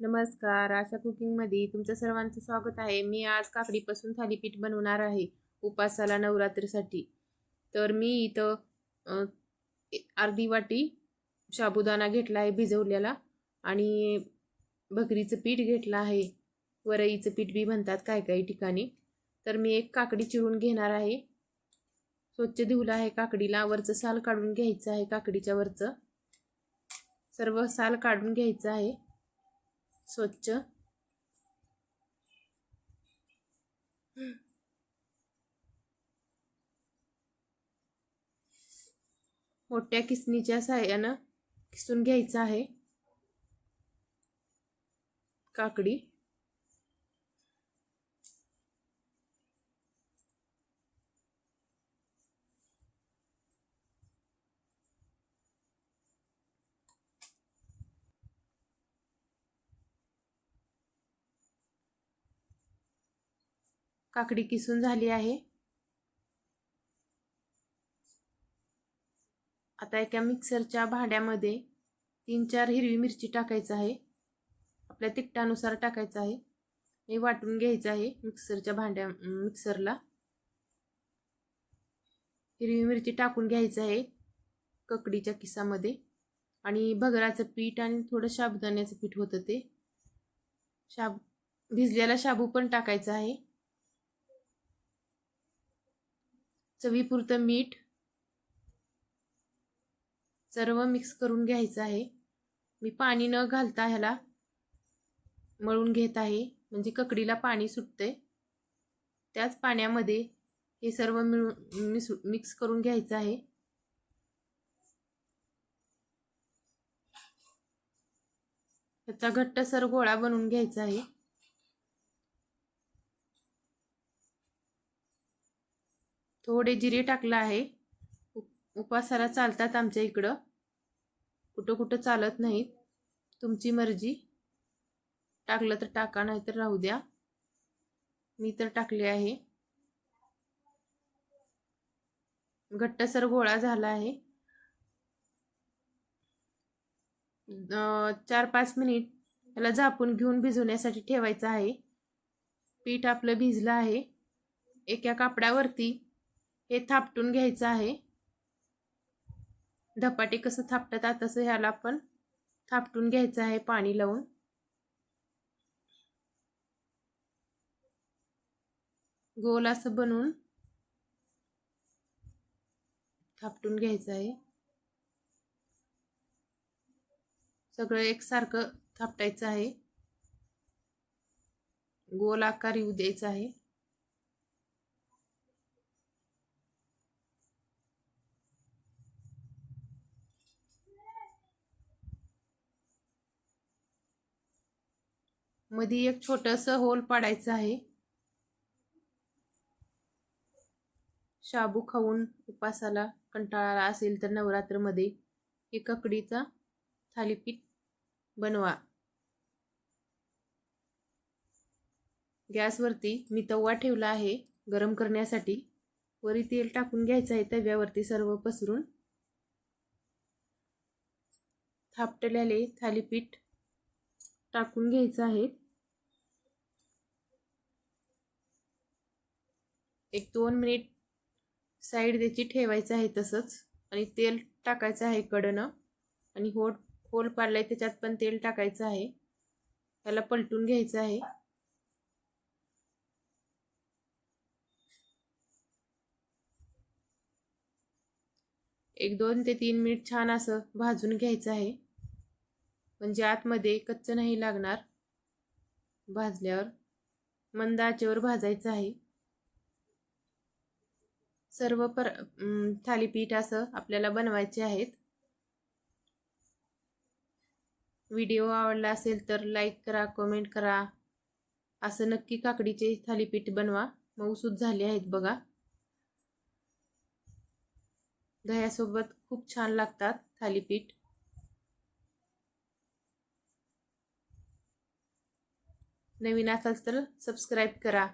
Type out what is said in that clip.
नमस्कार. आशा कुकिंगमध्ये तुमचं सर्वांचं स्वागत आहे. मी आज काकडीपासून थालीपीठ बनवणार आहे उपासाला नवरात्रीसाठी. तर मी इथं अर्धी वाटी साबुदाणा घेतला आहे भिजवलेला आणि भकरीचं पीठ घेतलं आहे. वरईचं पीठ बी म्हणतात काही काही ठिकाणी. तर मी एक काकडी चिरून घेणार आहे. स्वच्छ धुवलं आहे काकडीला. वरचं साल काढून घ्यायचं आहे काकडीच्या वरचं. सर्व साल काढून घ्यायचं आहे. स्वच्छ. मोठ्या किसणीच्या साह्यानं किसून घ्यायचं आहे. काकडी. काकडी किसून झाली आहे. आता एका मिक्सरच्या भांड्यामध्ये तीन चार हिरवी मिरची टाकायचं आहे. आपल्या तिखटानुसार टाकायचं आहे. हे वाटून घ्यायचं आहे मिक्सरच्या भांड्या मिक्सरला. हिरवी मिरची टाकून घ्यायचं आहे ककडीच्या किसामध्ये. आणि भगराचं पीठ आणि थोडं साबुदाण्याचं पीठ होतं ते. शाब भिजलेला शाबू पण टाकायचा आहे. चवीपुरतं मीठ सर्व मिक्स करून घ्यायचं आहे. मी पाणी न घालता ह्याला मळून घेत आहे. म्हणजे ककडीला पाणी सुटते त्याच पाण्यामध्ये हे सर्व मिळून मिसू मिक्स करून घ्यायचं आहे. त्याचा घट्ट सर गोळा बनवून घ्यायचा आहे. थोडे जिरे टाकलं आहे. उप- उपासाला चालतात आमच्या इकडं. कुठं कुठं चालत नाहीत. तुमची मर्जी. टाकलं तर टाका नाही तर राहू द्या. मी तर टाकले आहे. घट्टसर गोळा झाला आहे. चार पाच मिनिट त्याला झापून घेऊन भिजवण्यासाठी ठेवायचं आहे. पीठ आपलं भिजलं आहे. एका कापडावरती हे थापटून घ्यायचं आहे. धपाटे कसं थापटतात तसं ह्याला पण थापटून घ्यायचं आहे पाणी लावून. गोल असं बनवून थापटून घ्यायचं आहे. सगळं एकसारखं थापटायचं आहे. गोल आकार येऊ द्यायचा आहे. मध्ये एक छोटस होल पाडायचं आहे. शाबू खाऊन उपासाला कंटाळा असेल तर नवरात्रमध्ये एक ककडीचा थालीपीठ बनवा. गॅसवरती मी तवा ठेवला आहे गरम करण्यासाठी. वरी तेल टाकून घ्यायचं आहे तव्यावरती सर्व पसरून. थापटलेले थालीपीठ टाकून घ्यायचं आहे. एक दोन मिनिट साईड त्याची ठेवायचं आहे तसंच. आणि तेल टाकायचं आहे कडनं. आणि होट होल पाडलाय त्याच्यात पण तेल टाकायचं आहे. त्याला पलटून घ्यायचं आहे. एक दोन ते तीन मिनिट छान असं भाजून घ्यायचं आहे. म्हणजे आतमध्ये कच्चं नाही लागणार. भाजल्यावर मंद आचेवर भाजायचं आहे. सर्व पर थालीपीठ असं आपल्याला बनवायचे आहेत. व्हिडिओ आवडला असेल तर लाईक करा कमेंट करा. असं नक्की काकडीचे थालीपीठ बनवा. मऊसूद झाले आहेत बघा. दह्यासोबत खूप छान लागतात थालीपीठ. नवीन असाल तर सबस्क्राईब करा.